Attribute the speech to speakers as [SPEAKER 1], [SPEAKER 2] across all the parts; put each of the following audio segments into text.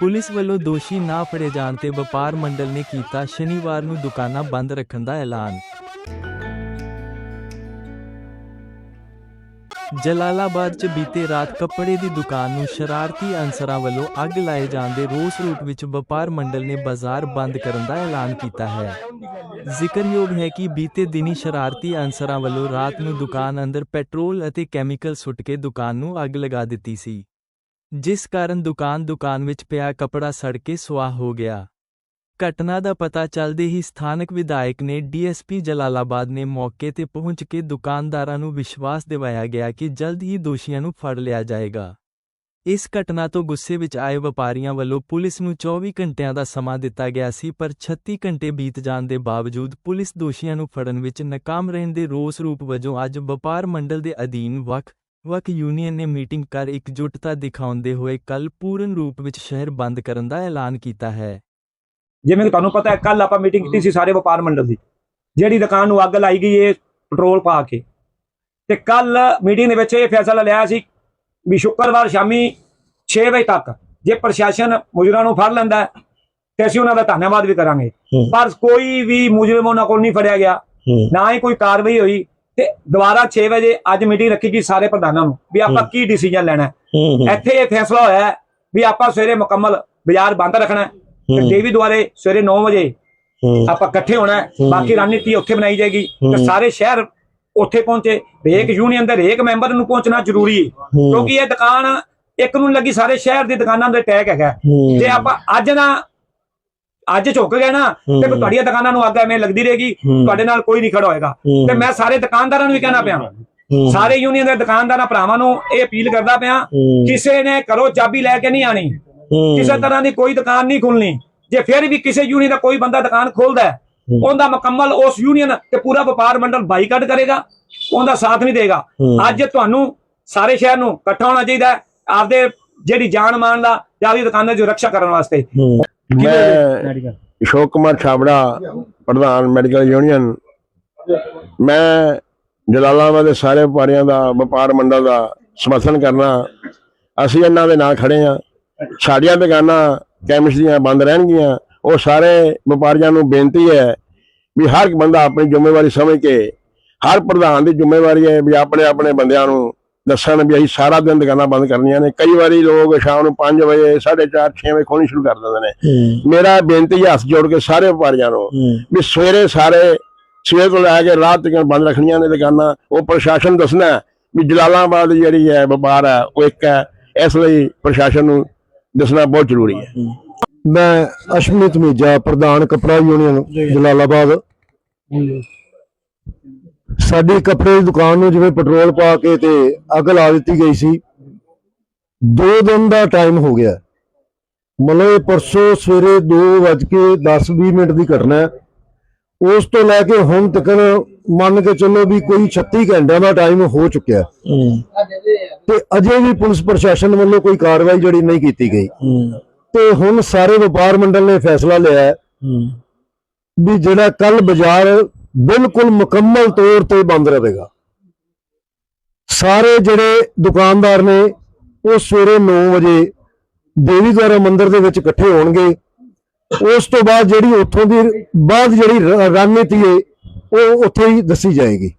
[SPEAKER 1] Police ਵੱਲੋਂ ਦੋਸ਼ੀ ਨਾ ਫੜੇ ਜਾਣ ਤੇ ਵਪਾਰ ਮੰਡਲ ਨੇ ਕੀਤਾ ਸ਼ਨੀਵਾਰ ਨੂੰ ਦੁਕਾਨਾਂ ਬੰਦ ਰੱਖਣ ਦਾ ਐਲਾਨ। ਜਲਾਲਾਬਾਦ 'ਚ ਬੀਤੇ ਰਾਤ ਕੱਪੜੇ ਦੀ ਦੁਕਾਨ ਨੂੰ ਸ਼ਰਾਰਤੀ ਅਨਸਰਾਂ ਵੱਲੋਂ ਅੱਗ ਲਾਏ ਜਾਣ ਦੇ ਰੋਸ ਰੂਟ ਵਿੱਚ ਵਪਾਰ ਮੰਡਲ ਨੇ ਬਾਜ਼ਾਰ ਬੰਦ ਕਰਨ ਦਾ ਐਲਾਨ ਕੀਤਾ ਹੈ। ਜ਼ਿਕਰਯੋਗ ਹੈ ਕਿ ਬੀਤੇ ਦਿਨੀ ਸ਼ਰਾਰਤੀ ਅਨਸਰਾਂ ਵੱਲੋਂ ਰਾਤ ਨੂੰ ਦੁਕਾਨ ਅੰਦਰ ਪੈਟਰੋਲ ਅਤੇ ਕੈਮੀਕਲ ਸੁੱਟ ਕੇ ਦੁਕਾਨ ਨੂੰ ਅੱਗ ਲਗਾ ਦਿੱਤੀ ਸੀ। ਜਿਸ ਕਾਰਨ ਦੁਕਾਨ ਦੁਕਾਨ ਵਿੱਚ ਪਿਆ ਕਪੜਾ ਸੜ ਕੇ ਸੁਆਹ ਹੋ ਗਿਆ। ਘਟਨਾ ਦਾ ਪਤਾ ਚੱਲਦੇ ਹੀ ਸਥਾਨਕ ਵਿਧਾਇਕ ਨੇ ਡੀਐਸਪੀ ਜਲਾਲਾਬਾਦ ਨੇ ਮੌਕੇ ਤੇ ਪਹੁੰਚ ਕੇ ਦੁਕਾਨਦਾਰਾਂ ਨੂੰ ਵਿਸ਼ਵਾਸ ਦਿਵਾਇਆ ਗਿਆ ਕਿ ਜਲਦ ਹੀ ਦੋਸ਼ੀਆਂ ਨੂੰ ਫੜ ਲਿਆ ਜਾਏਗਾ। ਇਸ ਘਟਨਾ ਤੋਂ ਗੁੱਸੇ ਵਿੱਚ ਆਏ ਵਪਾਰੀਆਂ ਵੱਲੋਂ ਪੁਲਿਸ ਨੂੰ 24 ਘੰਟਿਆਂ ਦਾ ਸਮਾਂ ਦਿੱਤਾ ਗਿਆ ਸੀ ਪਰ 36 ਘੰਟੇ ਬੀਤ ਜਾਣ ਦੇ ਬਾਵਜੂਦ ਪੁਲਿਸ ਦੋਸ਼ੀਆਂ ਨੂੰ ਫੜਨ ਵਿੱਚ ਨਾਕਾਮ ਰਹਿਣ ਦੇ ਰੋਸ ਰੂਪ ਵਜੋਂ ਅੱਜ ਵਪਾਰ ਮੰਡਲ ਦੇ ਅਧੀਨ ਵੱਖ ਵੱਖ ਯੂਨੀਅਨ ਨੇ ਮੀਟਿੰਗ ਕਰ ਇਕਜੁੱਟਤਾ ਦਿਖਾਉਂਦੇ ਹੋਏ ਕੱਲ ਪੂਰਨ ਰੂਪ ਵਿੱਚ ਸ਼ਹਿਰ ਬੰਦ ਕਰਨ ਦਾ ਐਲਾਨ ਕੀਤਾ ਹੈ।
[SPEAKER 2] ਜਿਵੇਂ ਕਿ ਤੁਹਾਨੂੰ ਪਤਾ ਹੈ ਕੱਲ ਆਪਾਂ ਮੀਟਿੰਗ ਕੀਤੀ ਸੀ ਸਾਰੇ ਵਪਾਰ ਮੰਡਲ ਦੀ ਜਿਹੜੀ ਦੁਕਾਨ ਨੂੰ ਅੱਗ ਲਾਈ ਗਈ ਹੈ ਪੈਟਰੋਲ ਪਾ ਕੇ। ਤੇ ਕੱਲ ਮੀਟਿੰਗ ਦੇ ਵਿੱਚ ਇਹ ਫੈਸਲਾ ਲਿਆ ਸੀ ਵੀ ਸ਼ੁੱਕਰਵਾਰ ਸ਼ਾਮੀ 6 ਵਜੇ ਤੱਕ ਜੇ ਪ੍ਰਸ਼ਾਸਨ ਮੁਜਰਮਾਂ ਨੂੰ ਫੜ ਲੈਂਦਾ ਤੇ ਅਸੀਂ ਉਹਨਾਂ ਦਾ ਧੰਨਵਾਦ ਵੀ ਕਰਾਂਗੇ। ਪਰ ਕੋਈ ਵੀ ਮੁਜਰਮ ਉਹਨਾਂ ਕੋਲ ਨਹੀਂ ਫੜਿਆ ਗਿਆ। ਨਾ ਹੀ ਕੋਈ ਕਾਰਵਾਈ ਹੋਈ ਤੇ ਦੁਬਾਰਾ 6 ਵਜੇ ਅੱਜ ਮੀਟਿੰਗ ਰੱਖੀ ਗਈ ਸਾਰੇ ਪ੍ਰਧਾਨਾਂ ਨੂੰ ਵੀ ਆਪਾਂ। ਕੀ ਡਿਸੀਜਨ ਲੈਣਾ ਹੈ। ਇੱਥੇ ਇਹ ਫੈਸਲਾ ਹੋਇਆ ਹੈ ਵੀ ਆਪਾਂ ਸਵੇਰੇ ਮੁਕੰਮਲ ਬਾਜ਼ਾਰ ਬੰਦ ਰੱਖਣਾ ਹੈ। ਤੇ ਦੇਵੀ ਦੁਆਰੇ ਸਵੇਰੇ 9 ਵਜੇ ਆਪਾਂ ਇਕੱਠੇ ਹੋਣਾ। ਬਾਕੀ ਰਣਨੀਤੀ ਉੱਥੇ ਬਣਾਈ ਜਾਏਗੀ। ਤੇ। ਸਾਰੇ ਸ਼ਹਿਰ ਉੱਥੇ ਪਹੁੰਚੇ। ਹਰੇਕ ਯੂਨੀਅਨ ਦੇ ਹਰੇਕ ਮੈਂਬਰ ਨੂੰ ਪਹੁੰਚਣਾ ਜ਼ਰੂਰੀ ਹੈ। ਕਿਉਂਕਿ ਇਹ ਦੁਕਾਨ ਇੱਕ ਨੂੰ ਲੱਗੀ ਸਾਰੇ ਸ਼ਹਿਰ ਦੀ ਦੁਕਾਨਾਂ ਦੇ ਟੈਗ ਹੈਗਾ। ਜੇ ਆਪਾਂ ਅੱਜ ਨਾ ਅੱਜ ਝੁਕ ਗਏ ਨਾ ਤੇ ਤੁਹਾਡੀਆਂ ਦੁਕਾਨਾਂ ਨੂੰ ਅੱਗ ਐਵੇਂ ਲੱਗਦੀ ਰਹੇਗੀ। ਤੁਹਾਡੇ ਨਾਲ ਕੋਈ ਨਹੀਂ ਖੜਾ ਹੋਏਗਾ। ਤੇ ਮੈਂ ਸਾਰੇ ਦੁਕਾਨਦਾਰਾਂ ਨੂੰ ਵੀ ਕਹਿਣਾ ਪਿਆ। ਸਾਰੇ ਯੂਨੀਅਨ ਦੇ ਦੁਕਾਨਦਾਰਾਂ ਭਰਾਵਾਂ ਨੂੰ ਇਹ ਅਪੀਲ ਕਰਦਾ ਪਿਆ ਕਿਸੇ ਨੇ ਕਰੋ ਚਾਬੀ ਲੈ ਕੇ ਨਹੀਂ ਆਣੀ। ਕਿਸੇ ਤਰ੍ਹਾਂ ਦੀ ਕੋਈ ਦੁਕਾਨ ਨਹੀਂ ਖੁੱਲਣੀ ਜੇ ਫਿਰ ਵੀ ਕਿਸੇ ਯੂਨੀਅਨ ਦਾ ਕੋਈ ਬੰਦਾ ਦੁਕਾਨ ਖੋਲਦਾ। ਉਹਦਾ ਮੁਕੰਮਲ ਉਸ ਯੂਨੀਅਨ ਤੇ ਪੂਰਾ ਵਪਾਰ ਮੰਡਲ ਬਾਈਕਾਟ ਕਰੇਗਾ ਉਹਦਾ ਸਾਥ ਨਹੀਂ ਦੇਗਾ। ਅੱਜ ਤੁਹਾਨੂੰ ਸਾਰੇ ਸ਼ਹਿਰ ਨੂੰ ਇਕੱਠਾ ਹੋਣਾ ਚਾਹੀਦਾ ਆਪਦੇ ਜਿਹੜੀ ਜਾਨ ਮਾਨ ਦਾ ਜਾਂ ਆਪਦੀ ਦੁਕਾਨਾਂ ਦੀ ਰੱਖਿਆ ਕਰਨ ਵਾਸਤੇ।
[SPEAKER 3] ਮੈਂ ਅਸ਼ੋਕ ਕੁਮਾਰ ਛਾਬੜਾ ਪ੍ਰਧਾਨ ਮੈਡੀਕਲ ਯੂਨੀਅਨ ਮੈਂ ਜਲਾਲਾਬਾਦ ਦੇ ਸਾਰੇ ਵਪਾਰੀਆਂ ਦਾ ਵਪਾਰ ਮੰਡਲ ਦਾ ਸਮਰਥਨ ਕਰਨਾ। ਅਸੀਂ ਇਹਨਾਂ ਦੇ ਨਾਲ ਖੜੇ ਆ ਸਾਡੀਆਂ ਦੁਕਾਨਾਂ ਕੈਮਿਸਟ ਦੀਆਂ ਬੰਦ ਰਹਿਣਗੀਆਂ। ਉਹ ਸਾਰੇ ਵਪਾਰੀਆਂ ਨੂੰ ਬੇਨਤੀ ਹੈ ਵੀ ਹਰ ਇੱਕ ਬੰਦਾ ਆਪਣੀ ਜ਼ਿੰਮੇਵਾਰੀ ਸਮਝ ਕੇ ਹਰ ਪ੍ਰਧਾਨ ਦੀ ਜ਼ਿੰਮੇਵਾਰੀ ਹੈ ਵੀ ਆਪਣੇ ਆਪਣੇ ਬੰਦਿਆਂ ਨੂੰ ਦੱਸਣ ਵੀ ਅਸੀਂ ਸਾਰਾ ਦਿਨ ਦੁਕਾਨਾਂ ਬੰਦ ਕਰਨੀਆਂ ਨੇ। ਕਈ ਵਾਰੀ ਲੋਕ ਸ਼ਾਮ ਨੂੰ 5 ਵਜੇ 4:30 6 ਵਜੇ ਖੋਲਣੀ ਸ਼ੁਰੂ ਕਰ ਦਿੰਦੇ ਨੇ। ਮੇਰਾ ਬੇਨਤੀ ਹੱਥ ਜੋੜ ਕੇ ਸਾਰੇ ਵਪਾਰੀਆਂ ਨੂੰ ਵੀ ਸਵੇਰੇ ਸਾਰੇ ਸਵੇਰ ਤੋਂ ਲੈ ਕੇ ਰਾਤ ਤੱਕ ਬੰਦ ਰੱਖਣੀਆਂ ਨੇ ਦੁਕਾਨਾਂ। ਉਹ ਪ੍ਰਸ਼ਾਸਨ ਦੱਸਣਾ ਵੀ ਜਲਾਲਾਬਾਦ ਜਿਹੜੀ ਹੈ ਵਪਾਰ ਹੈ ਉਹ ਇੱਕ ਹੈ। ਇਸ ਲਈ ਪ੍ਰਸ਼ਾਸਨ ਨੂੰ ਦੱਸਣਾ ਬਹੁਤ ਜ਼ਰੂਰੀ ਹੈ।
[SPEAKER 4] ਮੈਂ ਅਸ਼ਮਿਤ ਮੀਜਾ ਪ੍ਰਧਾਨ ਕਪੜਾ ਯੂਨੀਅਨ ਜਲਾਲਾਬਾਦ। ਸਾਡੀ ਕੱਪੜੇ ਦੀ ਦੁਕਾਨ ਨੂੰ ਜਿਵੇਂ ਪੈਟਰੋਲ ਪਾ ਕੇ ਤੇ ਅੱਗ ਲਾ ਦਿੱਤੀ ਗਈ ਸੀ ਦੋ ਦਿਨ ਦਾ ਟਾਈਮ ਹੋ ਗਿਆ। ਮਤਲਬ ਪਰਸੋਂ ਸਵੇਰੇ 2:10-20 ਮਿੰਟ ਦੀ ਘਟਨਾ ਉਸ ਤੋਂ ਲੈ ਕੇ ਹੁਣ ਤੱਕ ਮੰਨ ਕੇ ਚੱਲੋ ਵੀ ਕੋਈ 36 ਘੰਟਿਆਂ ਦਾ ਟਾਈਮ ਹੋ ਚੁੱਕਿਆ। ਤੇ ਅਜੇ ਵੀ ਪੁਲਿਸ ਪ੍ਰਸ਼ਾਸਨ ਵੱਲੋਂ ਕੋਈ ਕਾਰਵਾਈ ਜਿਹੜੀ ਨਹੀਂ ਕੀਤੀ ਗਈ। ਤੇ ਹੁਣ ਸਾਰੇ ਵਪਾਰ ਮੰਡਲ ਨੇ ਫੈਸਲਾ ਲਿਆ ਵੀ ਜਿਹੜਾ ਕੱਲ ਬਾਜ਼ਾਰ ਬਿਲਕੁਲ ਮੁਕੰਮਲ ਤੌਰ ਤੇ ਬੰਦ ਰਹੇਗਾ। ਸਾਰੇ ਜਿਹੜੇ ਦੁਕਾਨਦਾਰ ਨੇ, ਉਹ ਸਵੇਰੇ 9 ਵਜੇ ਦੇਵੀ ਦੁਆਰਾ ਮੰਦਿਰ ਦੇ ਵਿੱਚ ਇਕੱਠੇ ਹੋਣਗੇ। ਉਸ ਤੋਂ ਬਾਅਦ ਜਿਹੜੀ ਉੱਥੋਂ ਦੀ, ਬਾਅਦ ਜਿਹੜੀ ਰਣਨੀਤੀ ਹੈ, ਉਹ ਉੱਥੇ ਹੀ ਦੱਸੀ ਜਾਏਗੀ।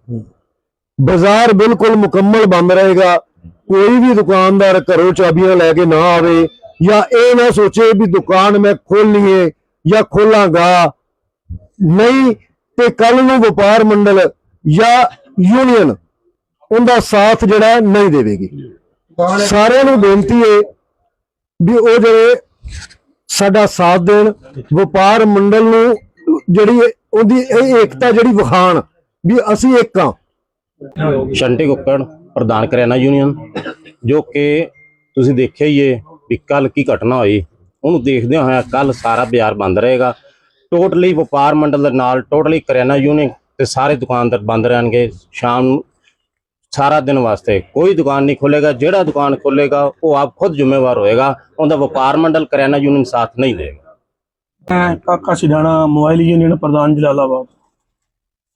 [SPEAKER 4] ਬਾਜ਼ਾਰ ਬਿਲਕੁਲ ਮੁਕੰਮਲ ਬੰਦ ਰਹੇਗਾ। ਕੋਈ ਵੀ ਦੁਕਾਨਦਾਰ ਘਰੋਂ ਚਾਬੀਆਂ ਲੈ ਕੇ ਨਾ ਆਵੇ ਜਾਂ ਇਹ ਨਾ ਸੋਚੇ ਵੀ ਦੁਕਾਨ ਮੈਂ ਖੋਲਣੀ ਹੈ ਜਾਂ ਖੋਲਾਂਗਾ। ਨਹੀਂ ਤੇ ਕੱਲ ਨੂੰ ਵਪਾਰ ਮੰਡਲ ਜਾਂ ਯੂਨੀਅਨ ਉਹਦਾ ਸਾਥ ਜਿਹੜਾ ਨਹੀਂ ਦੇਵੇਗੀ। ਸਾਰਿਆਂ ਨੂੰ ਬੇਨਤੀ ਹੈ ਵੀ ਉਹ ਜਿਹੜੇ ਸਾਡਾ ਸਾਥ ਦੇਣ ਵਪਾਰ ਮੰਡਲ ਨੂੰ ਜਿਹੜੀ ਉਹਦੀ ਇਹ ਏਕਤਾ ਜਿਹੜੀ ਵਿਖਾਣ ਵੀ ਅਸੀਂ ਇੱਕ ਹਾਂ।
[SPEAKER 5] ਸ਼ੰਟੀ ਕੁੱਕੜ ਪ੍ਰਧਾਨ ਕਰਿਆਨਾ ਯੂਨੀਅਨ ਜੋ ਕਿ ਤੁਸੀਂ ਦੇਖਿਆ ਹੀ ਏ ਵੀ ਕੱਲ ਕੀ ਘਟਨਾ ਹੋਈ। ਉਹਨੂੰ ਦੇਖਦੇ ਹੋਇਆ ਕੱਲ ਸਾਰਾ ਬਾਜ਼ਾਰ ਬੰਦ ਰਹੇਗਾ। ਟੋਟਲੀ ਵਪਾਰ ਮੰਡਲ ਦੇ ਨਾਲ ਟੋਟਲੀ ਕਰਿਆਨਾ ਯੂਨੀਅਨ ਤੇ ਸਾਰੇ ਦੁਕਾਨਦਾਰ ਬੰਦ ਰਹਿਣਗੇ। ਸ਼ਾਮ ਨੂੰ ਸਾਰਾ ਦਿਨ ਵਾਸਤੇ ਕੋਈ ਦੁਕਾਨ ਨਹੀਂ ਖੋਲੇਗਾ। ਜਿਹੜਾ ਦੁਕਾਨ ਖੋਲੇਗਾ, ਉਹ ਆਪ ਖੁਦ ਜ਼ਿੰਮੇਵਾਰ ਹੋਏਗਾ। ਉਹਦਾ ਵਪਾਰ ਮੰਡਲ ਕਰਿਆਨਾ ਯੂਨੀਅਨ ਸਾਥ ਨਹੀਂ ਦੇਗਾ
[SPEAKER 6] ਮੈਂ ਕਾਕਾ ਸਿਡਾਣਾ, ਮੋਬਾਈਲ ਯੂਨੀਅਨ ਪ੍ਰਧਾਨ ਜਲਾਲਾਬਾਦ।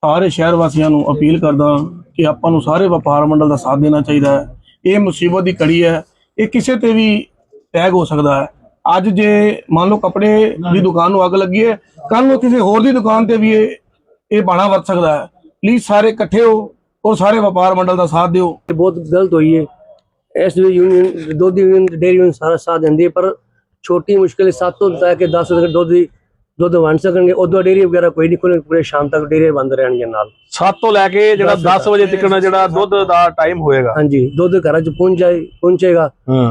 [SPEAKER 6] ਸਾਰੇ ਸ਼ਹਿਰ ਵਾਸੀਆਂ ਨੂੰ ਅਪੀਲ ਕਰਦਾ ਕਿ ਆਪਾਂ ਨੂੰ ਸਾਰੇ ਵਪਾਰ ਮੰਡਲ ਦਾ ਸਾਥ ਦੇਣਾ ਚਾਹੀਦਾ ਹੈ। ਇਹ ਮੁਸੀਬਤ ਦੀ ਕੜੀ ਹੈ। ਇਹ ਕਿਸੇ ਤੇ ਵੀ ਟੈਗ ਹੋ ਸਕਦਾ ਹੈ।
[SPEAKER 7] ਅੱਜ ਜੇ ਮੰਨ ਲਓ ਕੱਪੜੇ ਦੀ ਦੁਕਾਨ ਨੂੰ ਅੱਗ ਲੱਗੀ ਹੈ ਕੱਲ ਨੂੰ ਕਿਸੇ ਹੋਰ ਦੀ ਦੁਕਾਨ ਤੇ ਵੀ ਇਹ ਇਹ ਬਾਣਾ ਵਰਤ ਸਕਦਾ ਹੈ। ਪਲੀਜ਼ ਸਾਰੇ ਇਕੱਠੇ ਹੋ ਔਰ ਸਾਰੇ ਵਪਾਰ ਮੰਡਲ ਦਾ ਸਾਥ ਦਿਓ।
[SPEAKER 8] ਇਹ ਬਹੁਤ ਗਲਤ ਹੋਈ ਹੈ। ਇਸ ਲਈ ਯੂਨੀਅਨ ਦੁੱਧ ਯੂਨੀਅਨ ਤੇ ਡੇਅਰੀ ਯੂਨੀਅਨ ਸਾਰਾ ਸਾਥ ਦਿੰਦੀ ਹੈ, ਪਰ ਛੋਟੀ ਮੁਸ਼ਕਿਲ 7 ਤੋਂ ਲੈ ਕੇ 10 ਤੱਕ ਦੁੱਧ ਦੀ ਦੁੱਧ ਵੰਡ ਸਕਣਗੇ ਉਦੋਂ ਡੇਅਰੀ ਵਗੈਰਾ ਕੋਈ ਨਹੀਂ ਖੁੱਲ੍ਹਣੀ ਪੂਰੇ ਸ਼ਾਮ ਤੱਕ ਡੇਅਰੀ ਬੰਦ ਰਹਿਣਗੀਆਂ ਨਾਲ।
[SPEAKER 9] 7 ਤੋਂ ਲੈ ਕੇ ਜਿਹੜਾ 10 ਵਜੇ ਤੱਕ ਜਿਹੜਾ ਦੁੱਧ ਦਾ ਟਾਈਮ ਹੋਏਗਾ।
[SPEAKER 8] ਹਾਂਜੀ ਦੁੱਧ ਘਰਾਂ 'ਚ ਪਹੁੰਚ ਜਾਏ ਪਹੁੰਚੇਗਾ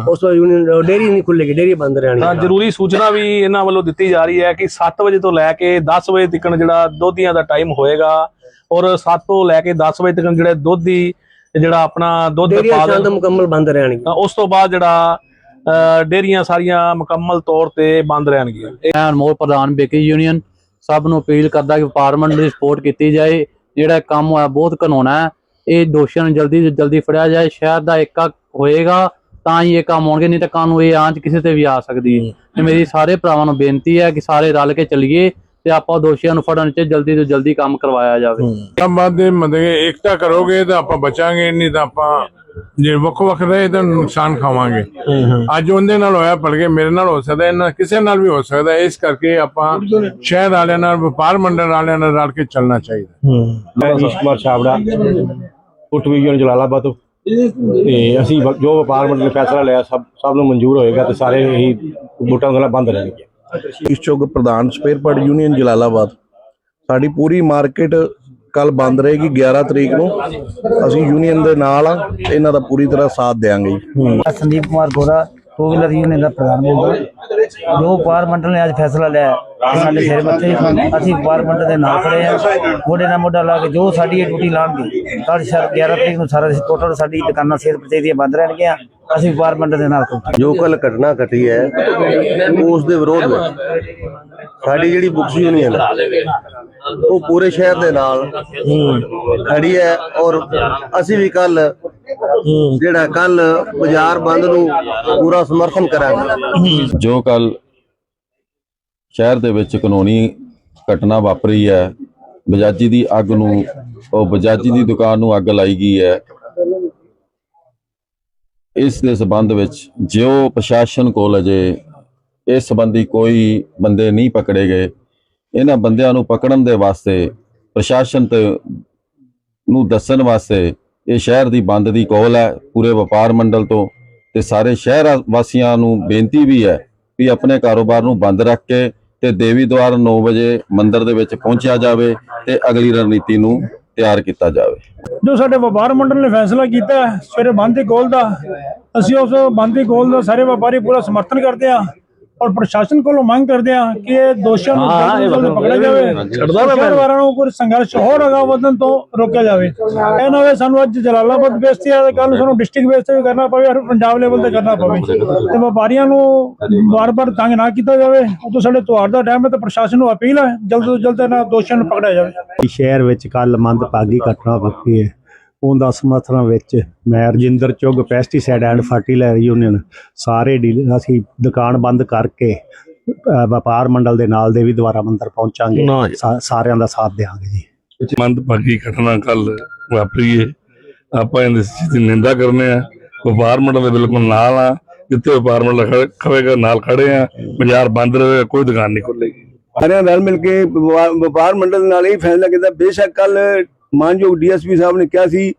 [SPEAKER 8] ਉਸ ਤੋਂ ਯੂਨੀਅਨ ਡੇਅਰੀ ਨਹੀਂ ਖੁੱਲੇਗੀ ਡੇਅਰੀ ਬੰਦ
[SPEAKER 9] ਤਾਂ
[SPEAKER 8] ਰਹਿਣਗੀਆਂ
[SPEAKER 9] ਜ਼ਰੂਰੀ ਸੂਚਨਾ ਵੀ ਇਹਨਾਂ ਵੱਲੋਂ ਦਿੱਤੀ ਜਾ ਰਹੀ ਹੈ ਕਿ 7 ਵਜੇ ਤੋਂ ਲੈ ਕੇ 10 ਵਜੇ ਤੱਕ ਜਿਹੜਾ ਦੁੱਧੀਆਂ ਦਾ ਟਾਈਮ ਹੋਏਗਾ ਔਰ 7 ਤੋਂ ਲੈ ਕੇ 10 ਵਜੇ ਤੱਕ ਜਿਹੜੇ ਦੁੱਧੀ ਜਿਹੜਾ ਆਪਣਾ ਦੁੱਧ
[SPEAKER 8] ਡੇਅਰੀਆਂ
[SPEAKER 9] ਪਾ
[SPEAKER 8] ਸ਼ਾਮ ਤੱਕ ਮੁਕੰਮਲ ਬੰਦ ਰਹਿਣਗੀਆਂ
[SPEAKER 9] ਤਾਂ ਉਸ ਤੋਂ ਬਾਅਦ ਜਿਹੜਾ ਅ, ਡੇਅਰੀਆਂ ਸਾਰੀਆਂ ਮੁਕੰਮਲ ਤੌਰ ਤੇ ਬੰਦ ਰਹਿਣਗੀਆਂ।
[SPEAKER 10] ਮੈਂ ਅਨਮੋਲ ਪ੍ਰਧਾਨ ਬੇਕਰੀ ਯੂਨੀਅਨ ਸਭ ਨੂੰ ਅਪੀਲ ਕਰਦਾ ਕਿ ਵਪਾਰ ਮੰਡਲ ਦੀ ਸਪੋਰਟ ਕੀਤੀ ਜਾਏ। ਜਿਹੜਾ ਕੰਮ ਹੋਇਆ ਬਹੁਤ ਕਾਨੂੰਨਾ ਹੈ। ਇਹ ਦੋਸ਼ੀਆਂ ਨੂੰ ਜਲਦੀ ਤੋਂ ਜਲਦੀ ਫੜਿਆ ਜਾਏ। ਸ਼ਹਿਰ ਦਾ ਏਕਾ ਹੋਏਗਾ ਤਾਂ ਹੀ ਇਹ ਕੰਮ ਹੋਣਗੇ ਨਹੀਂ ਤਾਂ ਕਾਨੂੰਨ ਇਹ ਆਂਚ ਕਿਸੇ ਤੇ ਵੀ ਆ ਸਕਦੀ ਹੈ। ਤੇ ਮੇਰੀ ਸਾਰੇ ਭਰਾਵਾਂ ਨੂੰ ਬੇਨਤੀ ਹੈ ਕਿ ਸਾਰੇ ਰਲ ਕੇ ਚੱਲੀਏ ਤੇ ਆਪਾਂ ਦੋਸ਼ੀਆਂ ਨੂੰ ਫੜਨ 'ਚ ਜਲਦੀ ਤੋਂ ਜਲਦੀ ਕੰਮ ਕਰਵਾਇਆ ਜਾਵੇ।
[SPEAKER 11] ਬਾਦ ਦੇ ਮਤਲਬ ਏਕਤਾ ਕਰੋਗੇ ਤਾਂ ਆਪਾਂ ਬਚਾਂਗੇ ਨਹੀਂ ਤਾਂ ਆਪਾਂ ਜੇ ਵੱਖ ਵੱਖ ਰਹੇ ਤਾਂ ਨੁਕਸਾਨ ਖਾਵਾਂਗੇ। ਅੱਜ ਉਹਦੇ ਨਾਲ ਹੋਇਆ ਭਲਕੇ ਮੇਰੇ ਨਾਲ ਹੋ ਸਕਦਾ ਇਹਨਾਂ ਕਿਸੇ ਨਾਲ ਵੀ ਹੋ ਸਕਦਾ ਇਸ ਕਰਕੇ ਆਪਾਂ ਸ਼ਹਿਰ ਵਾਲਿਆਂ ਨਾਲ ਵਪਾਰ ਮੰਡਲ ਵਾਲਿਆਂ ਨਾਲ ਰਲ ਕੇ ਚੱਲਣਾ ਚਾਹੀਦਾ।
[SPEAKER 12] ਮੈਂ ਈਸ਼ ਕੁਮਾਰ ਛਾਬੜਾ ਪੁੱਟ ਵਿਜਨ ਜਲਾਲਾਬਾਦ ਤੋਂ। ਤੇ ਅਸੀਂ ਜੋ ਵਪਾਰ ਮੰਡਲ ਨੇ ਫੈਸਲਾ ਲਿਆ ਸਭ ਸਭ ਨੂੰ ਮਨਜ਼ੂਰ ਹੋਏਗਾ ਤੇ ਸਾਰੇ ਹੀ ਬੂਟਾਂ ਗਲਾ ਬੰਦ ਰਹਿਣਗੇ
[SPEAKER 13] ਇਸ਼ਚੋਗ ਪ੍ਰਧਾਨ ਸਪੇਅਰ ਪਾਰਟ ਯੂਨੀਅਨ ਜਲਾਲਾਬਾਦ ਸਾਡੀ ਪੂਰੀ ਮਾਰਕੀਟ ਕੱਲ ਬੰਦ ਰਹੇਗੀ 11 ਤਰੀਕ ਨੂੰ। ਅਸੀਂ ਯੂਨੀਅਨ ਦੇ ਨਾਲ ਆ ਤੇ ਇਹਨਾਂ ਦਾ ਪੂਰੀ ਤਰ੍ਹਾਂ ਸਾਥ ਦੇਵਾਂਗੇ ਜੀ।
[SPEAKER 14] Sandeep Kumar Gora two wheeler union ਦਾ ਪ੍ਰਧਾਨ ਬੋਲਦਾ ਜੋ ਵਪਾਰ ਮੰਡਲ ਨੇ ਅੱਜ ਫੈਸਲਾ ਲਿਆ ਸਾਡੇ ਸਿਰ ਮੱਥੇ ਅਸੀਂ ਵਪਾਰ ਮੰਡਲ ਦੇ ਨਾਲ ਖੜੇ ਹਾਂ। ਮੋਢੇ ਨਾਲ ਮੋਢਾ ਲਾ ਕੇ ਜੋ ਸਾਡੀ ਇਹ ਡਿਊਟੀ ਲਾਉਣਗੇ ਕੱਲ੍ਹ ਸ਼ਾਇਦ 11 ਤਰੀਕ ਨੂੰ ਸਾਰਾ ਟੋਟਲ ਸਾਡੀ ਦੁਕਾਨਾਂ ਸਿਰ ਪਤੇ ਦੀਆਂ ਬੰਦ ਰਹਿਣਗੀਆਂ। ਅਸੀਂ ਵਪਾਰ ਮੰਡਲ ਦੇ ਨਾਲ ਖੜੇ
[SPEAKER 13] ਜੋ ਕੱਲ ਘਟਨਾ ਘਟੀ ਹੈ ਉਸ ਦੇ ਵਿਰੋਧ ਵਿੱਚ ਸਾਡੀ ਜਿਹੜੀ ਬੁਕਸ ਯੂਨੀਅਨ ਹੈ, ਉਹ ਪੂਰੇ ਸ਼ਹਿਰ ਦੇ ਨਾਲ ਖੜੀ ਹੈ ਔਰ ਅਸੀਂ ਵੀ ਕੱਲ ਜਿਹੜਾ ਕੱਲ ਬਾਜ਼ਾਰ ਬੰਦ ਨੂੰ ਪੂਰਾ ਸਮਰਥਨ ਕਰਾਂਗੇ।
[SPEAKER 15] ਜੋ ਕੱਲ ਸ਼ਹਿਰ ਦੇ ਵਿੱਚ ਕਾਨੂੰਨੀ ਘਟਨਾ ਵਾਪਰੀ ਹੈ, ਬਜਾਜੀ ਦੀ ਅੱਗ ਨੂੰ, ਉਹ ਬਜਾਜੀ ਦੀ ਦੁਕਾਨ ਨੂੰ ਅੱਗ ਲਾਈ ਗਈ ਹੈ। ਇਸ ਦੇ ਸਬੰਧ ਵਿੱਚ ਜੋ ਪ੍ਰਸ਼ਾਸਨ ਕੋਲ ਅਜੇ ਇਸ ਸੰਬੰਧੀ ਕੋਈ ਬੰਦੇ ਨਹੀਂ ਪਕੜੇ ਗਏ। ਇਹਨਾਂ ਬੰਦਿਆਂ ਨੂੰ ਪਕੜਨ ਦੇ ਵਾਸਤੇ, ਪ੍ਰਸ਼ਾਸਨ ਤੇ ਨੂੰ ਦੱਸਣ ਵਾਸਤੇ ਇਹ ਸ਼ਹਿਰ ਦੀ ਬੰਦ ਦੀ ਕੋਲ ਹੈ, ਪੂਰੇ ਵਪਾਰ ਮੰਡਲ ਤੋਂ ਤੇ ਸਾਰੇ ਸ਼ਹਿਰ ਵਾਸੀਆਂ ਨੂੰ ਬੇਨਤੀ ਵੀ ਹੈ ਵੀ ਆਪਣੇ ਕਾਰੋਬਾਰ ਨੂੰ ਬੰਦ ਰੱਖ ਕੇ ਤੇ ਦੇਵੀ ਦੁਆਰ 9 ਵਜੇ ਮੰਦਿਰ ਦੇ ਵਿੱਚ ਪਹੁੰਚਿਆ ਜਾਵੇ ਤੇ ਅਗਲੀ ਰਣਨੀਤੀ ਨੂੰ ਤਿਆਰ ਕੀਤਾ ਜਾਵੇ।
[SPEAKER 7] ਜੋ ਸਾਡੇ ਵਪਾਰ ਮੰਡਲ ਨੇ ਫੈਸਲਾ ਕੀਤਾ ਸਵੇਰੇ ਬੰਦ ਦੀ ਕੋਲ ਦਾ, ਅਸੀਂ ਉਸ ਬੰਦ ਦੀ ਕੋਲ ਦਾ ਸਾਰੇ ਵਪਾਰੀ ਪੂਰਾ ਸਮਰਥਨ ਕਰਦੇ ਹਾਂ। ਔਰ ਪ੍ਰਸ਼ਾਸਨ ਕੋਲੋਂ ਮੰਗ ਕਰਦੇ ਹਾਂ ਕਿ ਇਹ ਦੋਸ਼ੀਆਂ ਨੂੰ ਜਲਦ ਪਕੜਿਆ ਜਾਵੇ। ਸ਼ਹਿਰ ਵਾਲਿਆਂ ਨੂੰ ਕੋਈ ਸੰਘਰਸ਼ ਹੋਰ ਅਗਾ ਵਧਣ ਤੋਂ ਰੋਕਿਆ ਜਾਵੇ। ਇਹ ਨਾ ਹੋਵੇ ਸਾਨੂੰ ਅੱਜ ਜਲਾਲਾਬਾਦ ਬੇਸ ਤੇ ਆ ਕੱਲ ਨੂੰ ਸਾਨੂੰ ਡਿਸਟ੍ਰਿਕਟ ਬੇਸ ਤੇ ਵੀ ਕਰਨਾ ਪਵੇ ਔਰ ਪੰਜਾਬ ਲੈਵਲ ਤੇ ਕਰਨਾ ਪਵੇ। ਤੇ ਵਪਾਰੀਆਂ ਨੂੰ ਵਾਰ-ਵਾਰ ਤੰਗ ਨਾ ਕੀਤਾ ਜਾਵੇ। ਉਹ ਤੋਂ ਸਾਡੇ ਤਿਉਹਾਰ ਦਾ ਟਾਈਮ ਹੈ ਤੇ ਪ੍ਰਸ਼ਾਸਨ ਨੂੰ ਅਪੀਲ ਹੈ ਜਲਦ ਤੋਂ ਜਲਦ ਇਹਨਾਂ ਦੋਸ਼ੀਆਂ ਨੂੰ ਪਕੜਿਆ ਜਾਵੇ।
[SPEAKER 16] ਸ਼ਹਿਰ ਵਿੱਚ ਕੱਲ ਮੰਦਭਾਗੀ ਘਟਨਾ ਵਾਪਰੀ ਹੈ। ਉਹਦਾ ਸਮਰਥਨ ਵਿੱਚ ਮੈਂ Rajinder Chugg pesticide and fertiliser union ਸਾਰੇ ਡੀਲਰ ਅਸੀਂ ਦੁਕਾਨ ਬੰਦ ਕਰਕੇ ਵਪਾਰ ਮੰਡਲ ਦੇ ਨਾਲ ਦੇ ਵੀ ਦੁਆਰਾ ਮੰਦਰ ਪਹੁੰਚਾਂਗੇ। ਸਾਰਿਆਂ ਦਾ ਸਾਥ ਦੇਵਾਂਗੇ ਜੀ।
[SPEAKER 11] ਮੰਦਭਾਗੀ ਘਟਨਾ ਕੱਲ ਵਾਪਰੀ ਹੈ ਆਪਾਂ ਇਸ ਦੀ ਨਿੰਦਾ ਕਰਨੇ ਆ। ਵਪਾਰ ਮੰਡਲ ਦੇ ਬਿਲਕੁਲ ਨਾਲ ਆ। ਜਿੱਥੇ ਵਪਾਰ ਮੰਡਲ ਖੜੇ- ਖੜੇਗਾ ਨਾਲ ਖੜੇ ਆ। ਬਾਜ਼ਾਰ ਬੰਦ ਰਹੇ ਕੋਈ ਦੁਕਾਨ ਨਹੀਂ ਖੁੱਲੇਗੀ।
[SPEAKER 16] ਸਾਰਿਆਂ ਰਲ ਮਿਲ ਕੇ ਵਪਾ- ਵਪਾਰ ਮੰਡਲ ਨਾਲ ਇਹ ਫੈਸਲਾ ਕੀਤਾ। ਬੇਸ਼ੱਕ ਕੱਲ ਮਾਨਯੋਗ ਡੀਐਸਪੀ ਸਾਹਿਬ ਨੇ ਕਿਹਾ ਸੀ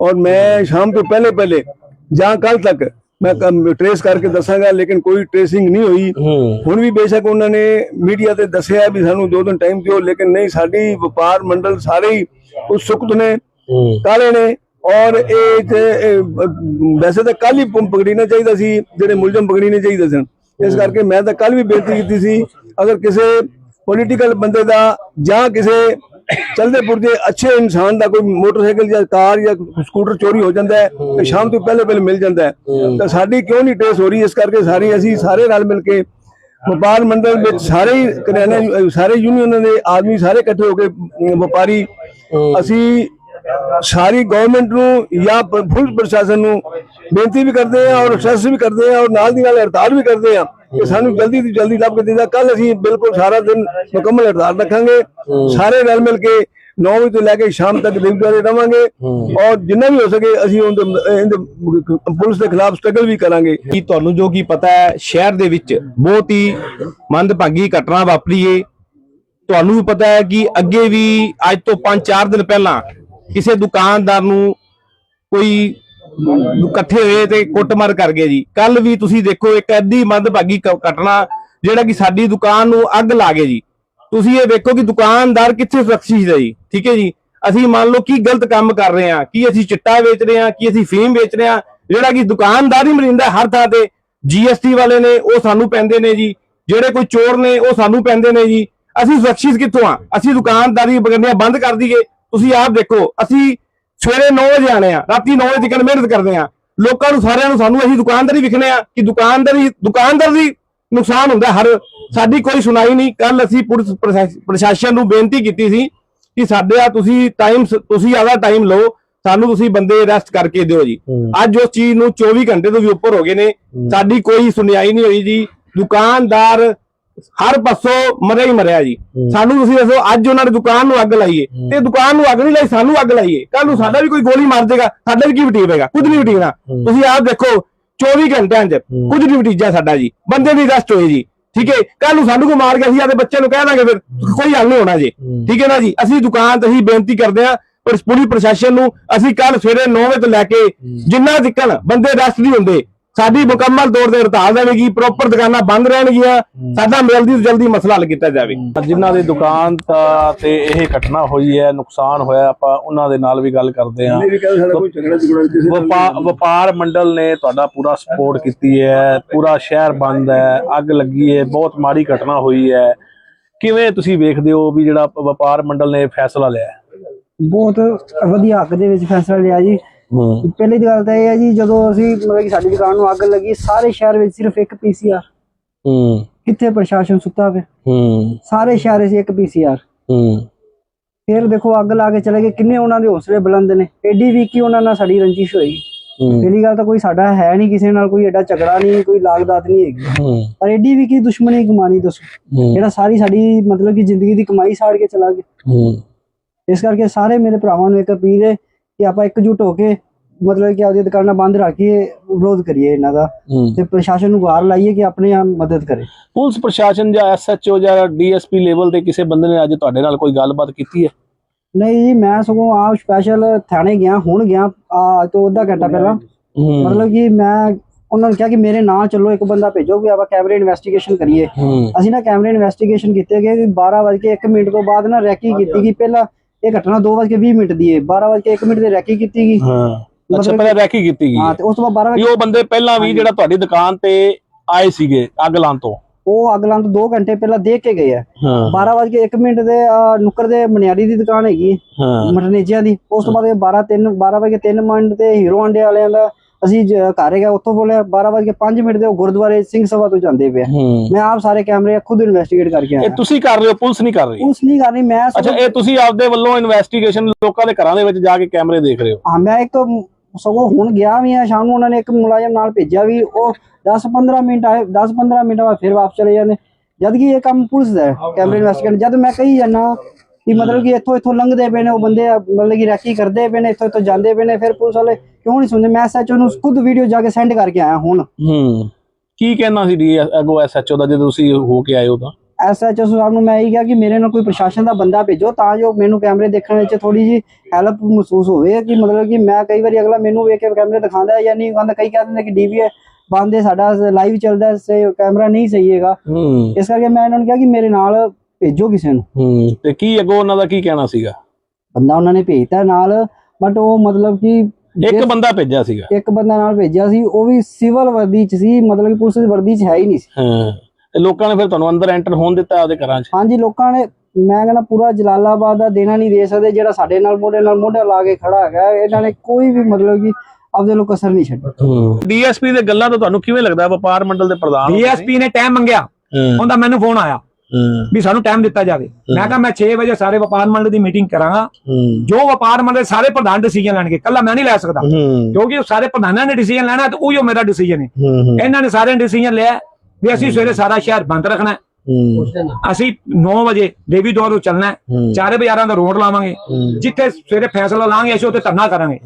[SPEAKER 16] ਔਰ ਮੈਂ ਸ਼ਾਮ ਤੋਂ ਪਹਿਲੇ ਪਹਿਲੇ ਜਾਂ ਕੱਲ ਤੱਕ ਮੈਂ ਟ੍ਰੇਸ ਕਰਕੇ ਦੱਸਾਂਗਾ ਲੇਕਿਨ ਕੋਈ ਟ੍ਰੇਸਿੰਗ ਨਹੀਂ ਹੋਈ ਹੁਣ ਵੀ ਬੇਸ਼ੱਕ ਉਹਨਾਂ ਨੇ ਮੀਡੀਆ ਤੇ ਦੱਸਿਆ ਵੀ ਸਾਨੂੰ ਦੋ ਦਿਨ ਟਾਈਮ ਦਿਓ ਲੇਕਿਨ ਨਹੀਂ ਸਾਡੀ ਵਪਾਰ ਮੰਡਲ ਸਾਰੇ ਹੀ ਉਤਸੁਕਤ ਨੇ ਕਾਲੇ ਨੇ ਔਰ ਇਹ ਵੈਸੇ ਤਾਂ ਕੱਲ ਹੀ ਪ- ਪਕੜੀਨਾ ਚਾਹੀਦਾ ਸੀ ਜਿਹੜੇ ਮੁਲਜ਼ਮ ਪਕੜੀਨੇ ਚਾਹੀਦੇ ਸਨ ਇਸ ਕਰਕੇ ਮੈਂ ਤਾਂ ਕੱਲ ਵੀ ਬੇਨਤੀ ਕੀਤੀ ਸੀ ਅਗਰ ਕਿਸੇ ਪੋਲੀਟੀਕਲ ਬੰਦੇ ਦਾ ਜਾਂ ਕਿਸੇ ਚਲਦੇ ਪੁਰਜੇ ਅੱਛੇ ਇਨਸਾਨ ਦਾ ਕੋਈ ਮੋਟਰਸਾਈਕਲ ਜਾਂ ਕਾਰ ਜਾਂ ਸਕੂਟਰ ਚੋਰੀ ਹੋ ਜਾਂਦਾ ਹੈ ਤੇ ਸ਼ਾਮ ਤੋਂ ਪਹਿਲੇ ਪਹਿਲੇ ਮਿਲ ਜਾਂਦਾ ਹੈ। ਤਾਂ ਸਾਡੀ ਕਿਉਂ ਨਹੀਂ ਟ੍ਰੇਸ ਹੋ ਰਹੀ? ਇਸ ਕਰਕੇ ਸਾਰੀ ਅਸੀਂ ਸਾਰੇ ਰਲ ਮਿਲ ਕੇ ਵਪਾਰ ਮੰਡਲ ਵਿੱਚ ਸਾਰੇ ਕਰਿਆਨਾ ਸਾਰੇ ਯੂਨੀਅਨਾਂ ਦੇ ਆਦਮੀ ਸਾਰੇ ਇਕੱਠੇ ਹੋ ਕੇ ਵਪਾਰੀ ਅਸੀਂ ਸਾਰੀ ਗਵਰਨਮੈਂਟ ਨੂੰ ਜਾਂ ਪੁਲਿਸ ਪ੍ਰਸ਼ਾਸਨ ਨੂੰ ਬੇਨਤੀ ਵੀ ਕਰਦੇ ਆ ਔਰ ਐਕਸੈਸ ਵੀ ਕਰਦੇ ਆ ਔਰ ਨਾਲ ਦੀ ਨਾਲ ਹੜਤਾਲ ਵੀ ਕਰਦੇ ਆ ਕਿ ਸਾਨੂੰ ਜਲਦੀ ਤੋਂ ਜਲਦੀ ਲੱਭ ਕੇ ਦੇਦਾ ਕੱਲ ਅਸੀਂ ਬਿਲਕੁਲ ਸਾਰਾ ਦਿਨ ਮੁਕੰਮਲ ਹੜਤਾਲ ਰੱਖਾਂਗੇ। ਸਾਰੇ ਰਲ ਮਿਲ ਕੇ
[SPEAKER 11] 9 ਵਜੇ ਤੋਂ ਲੈ ਕੇ ਸ਼ਾਮ ਤੱਕ ਦਿਨਦਾਰੇ ਰਵਾਂਗੇ। ਔਰ ਜਿੰਨਾ ਵੀ ਹੋ ਸਕੇ ਅਸੀਂ ਉਹਦੇ ਪੁਲਿਸ ਦੇ ਖਿਲਾਫ ਸਟਰਗਲ ਵੀ ਕਰਾਂਗੇ।
[SPEAKER 3] ਕਿ ਤੁਹਾਨੂੰ ਜੋ ਕੀ ਪਤਾ ਹੈ ਸ਼ਹਿਰ ਦੇ ਵਿੱਚ ਬਹੁਤ ਹੀ ਮੰਦਭਾਗੀ ਘਟਨਾ ਵਾਪਰੀ ਏ। ਤੁਹਾਨੂੰ ਵੀ ਪਤਾ ਹੈ ਕਿ ਅੱਗੇ ਵੀ ਅੱਜ ਤੋਂ 5-4 ਦਿਨ ਪਹਿਲਾਂ ਕਿਸੇ ਦੁਕਾਨਦਾਰ ਨੂੰ ਕੋਈ ਇਕੱਠੇ ਹੋਏ ਤੇ ਕੁੱਟਮਾਰ ਕਰ ਗਏ ਜੀ। ਕੱਲ ਵੀ ਤੁਸੀਂ ਦੇਖੋ, ਇੱਕ ਐਡੀ ਮੰਦਭਾਗੀ ਘਟਨਾ ਜਿਹੜਾ ਕਿ ਸਾਡੀ ਦੁਕਾਨ ਨੂੰ ਅੱਗ ਲਾ ਗਏ ਜੀ। ਤੁਸੀਂ ਇਹ ਵੇਖੋ ਕਿ ਦੁਕਾਨਦਾਰ ਕਿੱਥੇ ਸੁਰੱਖਿਅਤ ਹੈ ਜੀ, ਠੀਕ ਹੈ ਜੀ? ਅਸੀਂ ਮੰਨ ਲਓ ਕੀ ਗਲਤ ਕੰਮ ਕਰ ਰਹੇ ਹਾਂ, ਕੀ ਅਸੀਂ ਚਿੱਟਾ ਵੇਚ ਰਹੇ ਹਾਂ, ਕੀ ਅਸੀਂ ਫੀਮ ਵੇਚ ਰਹੇ ਹਾਂ, ਜਿਹੜਾ ਕਿ ਦੁਕਾਨਦਾਰ ਹੀ ਮਰਿੰਦਾ ਹਰ ਥਾਂ ਤੇ। ਜੀਐਸਟੀ ਵਾਲੇ ਨੇ, ਉਹ ਸਾਨੂੰ ਪੈਂਦੇ ਨੇ ਜੀ। ਜਿਹੜੇ ਕੋਈ ਚੋਰ ਨੇ, ਉਹ ਸਾਨੂੰ ਪੈਂਦੇ ਨੇ ਜੀ। ਅਸੀਂ ਸੁਰੱਖਿਅਤ ਕਿੱਥੋਂ ਆ ਅਸੀਂ ਦੁਕਾਨਦਾਰੀ ਬਗੰਦੀਆਂ ਬੰਦ ਕਰ ਦਈਏ। ਤੁਸੀਂ ਆਪ ਦੇਖੋ ਅਸੀਂ ਸਵੇਰੇ 9 ਵਜੇ ਆਣੇ ਆ ਰਾਤੀ 9 ਵਜੇ ਤੱਕ ਮਿਹਨਤ ਕਰਦੇ ਆ। ਲੋਕਾਂ ਨੂੰ ਸਾਰਿਆਂ ਨੂੰ ਸਾਨੂੰ ਅਸੀਂ ਦੁਕਾਨਦਾਰੀ ਵਿਖਣੇ ਆ ਕਿ ਦੁਕਾਨਦਾਰੀ ਦੁਕਾਨਦਾਰ ਦੀ ਨੁਕਸਾਨ ਹੁੰਦਾ ਹਰ ਸਾਡੀ ਕੋਈ ਸੁਣਾਈ ਨਹੀਂ। ਕੱਲ ਅਸੀਂ ਪੁਲਿਸ ਪ੍ਰਸ਼ਾਸ- ਪ੍ਰਸ਼ਾਸਨ ਨੂੰ ਬੇਨਤੀ ਕੀਤੀ ਸੀ ਕਿ ਸਾਡੇ ਆ ਤੁਸੀਂ ਟਾਈਮ ਤੁਸੀਂ ਆਦਾ ਟਾਈਮ ਲਓ ਸਾਨੂੰ ਤੁਸੀਂ ਬੰਦੇ ਅਰੈਸਟ ਕਰਕੇ ਦਿਓ ਜੀ। ਅੱਜ ਉਸ ਚੀਜ਼ ਨੂੰ 24 ਘੰਟੇ ਤੋਂ ਵੀ ਉੱਪਰ ਹੋ ਗਏ ਨੇ। ਸਾਡੀ ਕੋਈ ਸੁਣਾਈ ਨਹੀਂ ਹੋਈ ਜੀ। ਦੁਕਾਨਦਾਰ ਹਰ ਪਾਸੋਂ ਮਰਿਆ ਹੀ ਮਰਿਆ ਜੀ। ਸਾਨੂੰ ਤੁਸੀਂ ਦੱਸੋ ਅੱਜ ਉਹਨਾਂ ਦੀ ਦੁਕਾਨ ਨੂੰ ਅੱਗ ਲਾਈਏ ਤੇ ਦੁਕਾਨ ਨੂੰ ਅੱਗ ਨਹੀਂ ਲਾਈ ਸਾਨੂੰ ਅੱਗ ਲਾਈਏ ਕੱਲ ਨੂੰ ਸਾਡਾ ਵੀ ਕੋਈ ਗੋਲੀ ਮਾਰ ਦੇਗਾ ਸਾਡਾ ਵੀ ਕੀ ਵਟੀਵੇਗਾ ਕੁਝ ਨਹੀਂ ਵਟੀਣਾ ਤੁਸੀਂ ਆਪ ਦੇਖੋ 24 ਘੰਟਿਆਂ 'ਚ ਕੁਝ ਨਹੀਂ ਵਟੀਜਾ ਸਾਡਾ ਜੀ। ਬੰਦੇ ਵੀ ਅਰੈਸਟ ਹੋਏ ਜੀ। ਠੀਕ ਹੈ ਕੱਲ ਨੂੰ ਸਾਨੂੰ ਕੋਈ ਮਾਰ ਗਿਆ ਸੀ ਆਦੇ ਬੱਚੇ ਨੂੰ ਕਹਿ ਦਾਂਗੇ ਫਿਰ। ਕੋਈ ਹੱਲ ਨਹੀਂ ਹੋਣਾ ਜੀ। ਠੀਕ ਹੈ ਨਾ ਜੀ? ਅਸੀਂ ਦੁਕਾਨ ਤੇ ਹੀ ਬੇਨਤੀ ਕਰਦੇ ਹਾਂ ਪਰ ਪੁਲਿਸ ਪ੍ਰਸ਼ਾਸਨ ਨੂੰ ਅਸੀਂ ਕੱਲ ਸਵੇਰੇ 9 ਵਜੇ ਤੋਂ ਲੈ ਕੇ ਜਿੰਨਾ ਤੱਕਣ ਬੰਦੇ ਅਰੈਸਟ ਨਹੀਂ ਹੁੰਦੇ ਸਾਡੀ ਮੁਕੰਮਲ ਤੌਰ ਤੇ ਹੜਤਾਲ ਦੇਵੇਗੀ ਪ੍ਰੋਪਰ ਦੁਕਾਨਾਂ ਬੰਦ ਰਹਿਣਗੀਆਂ ਸਾਡਾ ਜਲਦੀ ਤੋਂ ਜਲਦੀ ਮਸਲਾ ਹੱਲ ਕੀਤਾ ਜਾਵੇ।
[SPEAKER 9] ਜਿਨ੍ਹਾਂ ਦੀ ਦੁਕਾਨ ਤਾਂ ਇਹ ਘਟਨਾ ਹੋਈ ਹੈ ਨੁਕਸਾਨ ਹੋਇਆ ਆਪਾਂ ਉਹਨਾਂ ਦੇ ਨਾਲ ਵੀ ਗੱਲ ਕਰਦੇ ਹਾਂ। ਵਪਾ- ਵਪਾਰ ਮੰਡਲ ਨੇ ਤੁਹਾਡਾ ਪੂਰਾ ਸਪੋਰਟ ਕੀਤੀ ਹੈ ਪੂਰਾ ਸ਼ਹਿਰ ਬੰਦ ਹੈ ਅੱਗ ਲੱਗੀ ਹੈ ਬਹੁਤ ਮਾੜੀ ਘਟਨਾ ਹੋਈ ਹੈ। ਕਿਵੇਂ ਤੁਸੀਂ ਵੇਖਦੇ ਹੋ ਵੀ ਜਿਹੜਾ ਵਪਾਰ ਮੰਡਲ ਨੇ ਫੈਸਲਾ ਲਿਆ?
[SPEAKER 17] ਬਹੁਤ ਵਧੀਆ ਹੱਕ ਦੇ ਵਿੱਚ ਫੈਸਲਾ ਲਿਆ ਜੀ। ਪਹਿਲੀ ਗੱਲ ਤਾਂ ਇਹ ਹੈ ਜੀ ਜਦੋਂ ਅਸੀਂ ਮਤਲਬ ਕਿ ਸਾਡੀ ਦੁਕਾਨ ਨੂੰ ਅੱਗ ਲੱਗੀ ਸਾਰੇ ਸ਼ਹਿਰ ਵਿੱਚ ਸਿਰਫ ਇੱਕ ਪੀਸੀਆਰ
[SPEAKER 9] ਹੂੰ।
[SPEAKER 17] ਕਿੱਥੇ ਪ੍ਰਸ਼ਾਸਨ ਸੁੱਤਾ ਪਿਆ?
[SPEAKER 9] ਹੂੰ।
[SPEAKER 17] ਸਾਰੇ ਸ਼ਹਿਰ ਵਿੱਚ ਇੱਕ ਪੀਸੀਆਰ
[SPEAKER 9] ਹੂੰ।
[SPEAKER 17] ਫਿਰ ਦੇਖੋ ਅੱਗ ਲਾ ਕੇ ਚਲੇ ਗਏ ਕਿੰਨੇ ਉਹਨਾਂ ਦੇ ਹੌਸਲੇ ਬੁਲੰਦ ਨੇ। ਐਡੀ ਵੀ ਕੀ ਉਹਨਾਂ ਨਾਲ ਸਾਡੀ ਰੰਜਿਸ਼ ਹੋਈ? ਪਹਿਲੀ ਗੱਲ ਤਾਂ ਕੋਈ ਸਾਡਾ ਹੈ ਨਹੀਂ ਕਿਸੇ ਨਾਲ ਕੋਈ ਐਡਾ ਝਗੜਾ ਨਹੀਂ ਕੋਈ ਲਾਗਦਾਤ ਨਹੀਂ ਹੈਗੀ। ਪਰ ਐਡੀ ਵੀ ਕੀ ਦੁਸ਼ਮਣੀ ਕਮਾਣੀ ਦੱਸੋ? ਜਿਹੜਾ ਸਾਰੀ ਸਾਡੀ ਮਤਲਬ ਕਿ ਜ਼ਿੰਦਗੀ ਦੀ ਕਮਾਈ ਸਾੜ ਕੇ ਚਲਾ ਗਿਆ।
[SPEAKER 9] ਹੂੰ।
[SPEAKER 17] ਇਸ ਕਰਕੇ ਸਾਰੇ ਮੇਰੇ ਭਰਾਵਾਂ ਨੂੰ ਇੱਕ ਅਪੀਲ ਹੈ ਕਿ ਆਪਾਂ ਇਕਜੁੱਟ ਹੋ ਕੇ ਮਤਲਬ ਕਿ ਆਪਦੀ ਦੁਕਾਨਾਂ ਬੰਦ ਰੱਖੀਏ ਵਿਰੋਧ ਕਰੀਏ ਇਹਨਾਂ ਦਾ ਤੇ ਪ੍ਰਸ਼ਾਸਨ ਨੂੰ ਗੁਹਾਰ ਲਾਈਏ ਕਿ ਆਪਣੇ ਆਪ ਮਦਦ ਕਰੇ।
[SPEAKER 9] ਪੁਲਿਸ ਪ੍ਰਸ਼ਾਸਨ ਜਾਂ ਐਸਐਚਓ ਜਾਂ ਡੀਐਸਪੀ ਲੈਵਲ ਤੇ ਕਿਸੇ ਬੰਦੇ ਨੇ ਅੱਜ ਤੁਹਾਡੇ ਨਾਲ ਕੋਈ ਗੱਲਬਾਤ ਕੀਤੀ ਹੈ?
[SPEAKER 17] ਨਹੀਂ ਜੀ ਮੈਂ ਸਗੋਂ ਆਪ ਸਪੈਸ਼ਲ ਥਾਣੇ ਗਿਆ ਹੁਣ ਗਿਆ ਆ ਤੋਂ ਅੱਧਾ ਘੰਟਾ ਪਹਿਲਾਂ। ਮਤਲਬ ਕਿ ਮੈਂ ਉਹਨਾਂ ਨੂੰ ਕਿਹਾ ਕਿ ਮੇਰੇ ਨਾਲ ਚੱਲੋ ਇੱਕ ਬੰਦਾ ਭੇਜੋ ਕਿ ਆਪਾਂ ਕੈਮਰੇ ਇਨਵੈਸਟੀਗੇਸ਼ਨ ਕਰੀਏ। ਅਸੀਂ ਨਾ ਕੈਮਰੇ ਇਨਵੈਸਟੀਗੇਸ਼ਨ ਕੀਤੇ ਗਏ ਕਿ 12 ਵਜੇ ਕੇ 1 ਮਿੰਟ ਤੋਂ ਬਾਅਦ ਨਾ ਰੈਕੀ ਕੀਤੀ ਗਈ ਪਹਿਲਾਂ ਇਹ ਘਟਨਾ 2 ਵਜੇ ਕੇ 20 ਮਿੰਟ ਦੀ ਹੈ 12 ਵਜੇ ਕੇ 1 ਮਿੰਟ ਤੇ ਰੈਕੀ ਕੀਤੀ ਗਈ।
[SPEAKER 9] ਹਾਂ। ਅੱਛਾ ਪਹਿਲਾਂ ਰੈਕੀ ਕੀਤੀ ਗਈ
[SPEAKER 17] ਹਾਂ। ਤੇ ਉਸ ਤੋਂ ਬਾਅਦ 12
[SPEAKER 9] ਵੀ
[SPEAKER 17] ਵਜੇ
[SPEAKER 9] ਉਹ ਬੰਦੇ ਪਹਿਲਾਂ ਵੀ ਜਿਹੜਾ ਤੁਹਾਡੀ ਦੁਕਾਨ ਤੇ ਆਏ ਸੀਗੇ ਅੱਗ ਲਾਉਣ ਤੋਂ?
[SPEAKER 17] ਉਹ ਅਗਲਾਂ ਤੋਂ 2 ਘੰਟੇ ਪਹਿਲਾਂ ਦੇਖ ਕੇ ਗਏ ਆ।
[SPEAKER 9] ਹਾਂ।
[SPEAKER 17] 12 ਵਜੇ ਕੇ 1 ਮਿੰਟ ਦੇ ਨੁੱਕਰ ਦੇ ਮਨਿਆਰੀ ਦੀ ਦੁਕਾਨ ਹੈਗੀ। ਮਟਨੇਜਿਆਂ ਦੀ। ਉਸ ਤੋਂ ਬਾਅਦ 12 3 12 ਵਜੇ 3 ਮਿੰਟ ਤੇ ਹੀਰੋ ਆਂਡੇ ਵਾਲਿਆਂ ਦਾ ਅਸੀਂ ਘਰ ਹੈਗਾ ਉੱਥੋਂ ਬੋਲਿਆ 12 ਵਜੇ 5 ਮਿੰਟ ਦੇ ਉਹ ਗੁਰਦੁਆਰੇ ਸਿੰਘ ਸਭਾ ਤੋਂ ਜਾਂਦੇ ਪਏ ਆ।
[SPEAKER 9] ਹੂੰ।
[SPEAKER 17] ਮੈਂ ਆਪ ਸਾਰੇ ਕੈਮਰੇ ਖੁਦ ਇਨਵੈਸਟੀਗੇਟ ਕਰਕੇ
[SPEAKER 9] ਇਹ
[SPEAKER 17] ਆਇਆ
[SPEAKER 9] ਤੁਸੀਂ ਕਰ ਰਹੇ ਹੋ ਪੁਲਿਸ ਨਹੀਂ ਕਰ ਰਹੀ?
[SPEAKER 17] ਉਸ ਨਹੀਂ ਕਰਨੀ ਮੈਂ
[SPEAKER 9] ਅੱਛਾ ਇਹ ਤੁਸੀਂ ਆਪਦੇ ਵੱਲੋਂ ਇਨਵੈਸਟੀਗੇਸ਼ਨ ਲੋਕਾਂ ਦੇ ਘਰਾਂ ਦੇ ਵਿੱਚ ਜਾ ਕੇ ਕੈਮਰੇ ਦੇਖ ਰਹੇ ਹੋ?
[SPEAKER 17] ਹਾਂ ਮੈਂ ਇੱਕ ਸਗੋਂ ਹੁਣ ਗਿਆ ਵੀ ਆ ਸ਼ਾਮ ਨੂੰ ਉਹਨਾਂ ਨੇ ਇੱਕ ਮੁਲਾਜ਼ਮ ਨਾਲ ਭੇਜਿਆ ਵੀ ਉਹ 10 15 ਮਿੰਟ ਆਏ 10 15 ਮਿੰਟ ਬਾਅਦ ਫਿਰ ਵਾਪਸ ਚਲੇ ਜਾਂਦੇ। ਜਦ ਕਿ ਇਹ ਕੰਮ ਪੁਲਿਸ ਦਾ ਹੈ ਕੈਮਰੇ ਇਨਵੈਸਟੀਗੇਟ ਜਦ ਮੈਂ ਕਹੀ ਜਾਂਦਾ ਕਿ ਮਤਲਬ ਕਿ ਇੱਥੋਂ ਇੱਥੋਂ ਲੰਘਦੇ ਪਏ ਨੇ ਉਹ ਬੰਦੇ ਮਤਲਬ ਕਿ ਰੈਕੀ ਕਰਦੇ ਪਏ ਨੇ ਇੱਥੋਂ ਇੱਥੋਂ ਜਾਂਦੇ ਪਏ ਨੇ ਫਿਰ ਪੁਲਿਸ ਵਾਲੇ ਕਿਉਂ ਨਹੀਂ ਸੁਣਦੇ? ਮੈਂ ਸੱਚ ਉਹਨੂੰ ਖੁਦ ਵੀਡੀਓ ਜਾ ਕੇ ਸੈਂਡ ਕਰਕੇ ਆਇਆ ਹੁਣ।
[SPEAKER 9] ਹੂੰ। ਕੀ ਕਹਿਣਾ ਸੀ ਡੀ ਅਗੋ ਐਸਐਚਓ ਦਾ ਜਦੋਂ ਤੁਸੀਂ ਹੋ ਕੇ ਆਏ ਹੋ ਤਾਂ?
[SPEAKER 17] ਐਸਐਚਓ ਸਾਹਿਬ ਨੂੰ ਮੈਂ ਇਹ ਕਿਹਾ ਕਿ ਮੇਰੇ ਨਾਲ ਕੋਈ ਪ੍ਰਸ਼ਾਸਨ ਦਾ ਬੰਦਾ ਭੇਜੋ ਤਾਂ ਜੋ ਮੈਨੂੰ ਕੈਮਰੇ ਦੇਖਣ ਵਿੱਚ ਥੋੜੀ ਜੀ ਹੈਲਪ ਮਹਿਸੂਸ ਹੋਵੇ ਕਿ ਮਤਲਬ ਕਿ ਮੈਂ ਕਈ ਵਾਰੀ ਅਗਲਾ ਮੈਨੂੰ ਵੇਖ ਕੇ ਕੈਮਰੇ ਦਿਖਾਉਂਦਾ ਹੈ ਜਾਂ ਨਹੀਂ ਦਿਖਾਉਂਦਾ ਕਈ ਕਹਿੰਦੇ ਨੇ ਕਿ ਡੀਵੀ ਹੈ ਬੰਦ ਸਾਡਾ ਲਾਈਵ ਚੱਲਦਾ ਹੈ ਸੇ ਕੈਮਰਾ ਨਹੀਂ ਸਹੀ ਹੈਗਾ।
[SPEAKER 9] ਹੂੰ।
[SPEAKER 17] ਇਸ ਕਰਕੇ ਮੈਂ ਇਹਨਾਂ ਨੂੰ ਕਿਹਾ ਕਿ ਮੇਰੇ ਨਾਲ ਭੇਜੋ ਕਿਸੇ ਨੂੰ।
[SPEAKER 9] ਹੂੰ। ਤੇ ਕੀ ਅਗੋ ਉਹਨਾਂ ਦਾ ਕੀ ਕਹਿਣਾ ਸੀਗਾ?
[SPEAKER 17] ਬੰਦਾ ਉਹਨਾਂ ਨੇ ਭੇਜਤਾ ਨਾਲ ਬਟ ਉਹ ਮਤਲਬ ਕਿ
[SPEAKER 9] ਇੱਕ ਬੰਦਾ ਭੇਜਿਆ ਸੀਗਾ।
[SPEAKER 17] ਇੱਕ ਬੰਦਾ ਨਾਲ ਭੇਜਿਆ ਸੀ ਉਹ ਵੀ ਸਿਵਲ ਵਰਦੀ ਚ ਸੀ ਮਤਲਬ ਕਿ ਪੁਲਿਸ ਦੀ ਵਰਦੀ ਚ ਹੈ ਹੀ ਨਹੀਂ ਸੀ।
[SPEAKER 9] ਹਾਂ ਤੇ ਲੋਕਾਂ ਨੇ ਫਿਰ ਤੁਹਾਨੂੰ ਅੰਦਰ ਐਂਟਰ ਹੋਣ ਦਿੱਤਾ ਆਪਦੇ ਘਰਾਂ 'ਚ?
[SPEAKER 17] ਹਾਂਜੀ ਲੋਕਾਂ ਨੇ ਮੈਂ ਕਹਿੰਦਾ ਪੂਰਾ ਜਲਾਲਾਬਾਦ ਦਾ ਦੇਣਾ ਨਹੀਂ ਦੇ ਸਕਦੇ ਜਿਹੜਾ ਸਾਡੇ ਨਾਲ ਮੋਢੇ ਨਾਲ ਮੋਢਾ ਲਾ ਕੇ ਖੜਾ ਹੈਗਾ ਇਹਨਾਂ ਨੇ ਕੋਈ ਵੀ ਮਤਲਬ ਕਿ ਆਪਦੇ ਲੋਕ ਕਸਰ ਨਹੀਂ ਛੱਡੀ।
[SPEAKER 9] ਡੀਐਸਪੀ ਦੇ ਗੱਲਾਂ ਤੋਂ ਤੁਹਾਨੂੰ ਕਿਵੇਂ ਲੱਗਦਾ? ਵਪਾਰ ਮੰਡਲ ਦੇ ਪ੍ਰਧਾਨ?
[SPEAKER 2] ਡੀਐਸਪੀ ਨੇ ਟਾਈਮ ਮੰਗਿਆ।
[SPEAKER 9] ਹਾਂ,
[SPEAKER 2] ਉਹਦਾ ਮੈਨੂੰ ਫੋਨ ਆਇਆ। ਵੀ ਸਾਨੂੰ ਟਾਈਮ ਦਿੱਤਾ ਜਾਵੇ। ਮੈਂ ਕਿਹਾ ਮੈਂ 6 ਵਜੇ ਸਾਰੇ ਵਪਾਰ ਮੰਡਲ ਦੀ ਮੀਟਿੰਗ ਕਰਾਂਗਾ। ਜੋ ਵਪਾਰ ਮੰਡਲ ਦੇ ਸਾਰੇ ਪ੍ਰਧਾਨ ਡਿਸੀਜਨ ਲੈਣਗੇ ਕੱਲਾ ਮੈਂ ਨਹੀਂ ਲੈ ਸਕਦਾ। ਕਿਉਂਕਿ ਉਹ ਸਾਰੇ ਪ੍ਰਧਾਨਾਂ ਨੇ ਡਿਸੀਜਨ ਲੈਣਾ ਤੇ ਉਹੀਓ ਮੇਰਾ ਡਿਸੀਜਨ ਹੈ। ਇਹਨਾਂ ਨੇ ਸਾਰੇ ਡਿਸੀਜਨ ਲਿਆ ਵੀ ਅਸੀਂ ਸਵੇਰੇ ਸਾਰਾ ਸ਼ਹਿਰ ਬੰਦ ਰੱਖਣਾ। ਅਸੀਂ 9 ਵਜੇ ਦੇਵੀ ਦੌਰ ਤੋਂ ਚੱਲਣਾ ਚਾਰੇ ਬਾਜ਼ਾਰਾਂ ਦਾ ਰੋਡ ਲਾਵਾਂਗੇ। ਜਿੱਥੇ ਸਵੇਰੇ ਫੈਸਲਾ ਲਾਵਾਂਗੇ ਅਸੀਂ ਉੱਥੇ ਧਰਨਾ ਕਰਾਂਗੇ।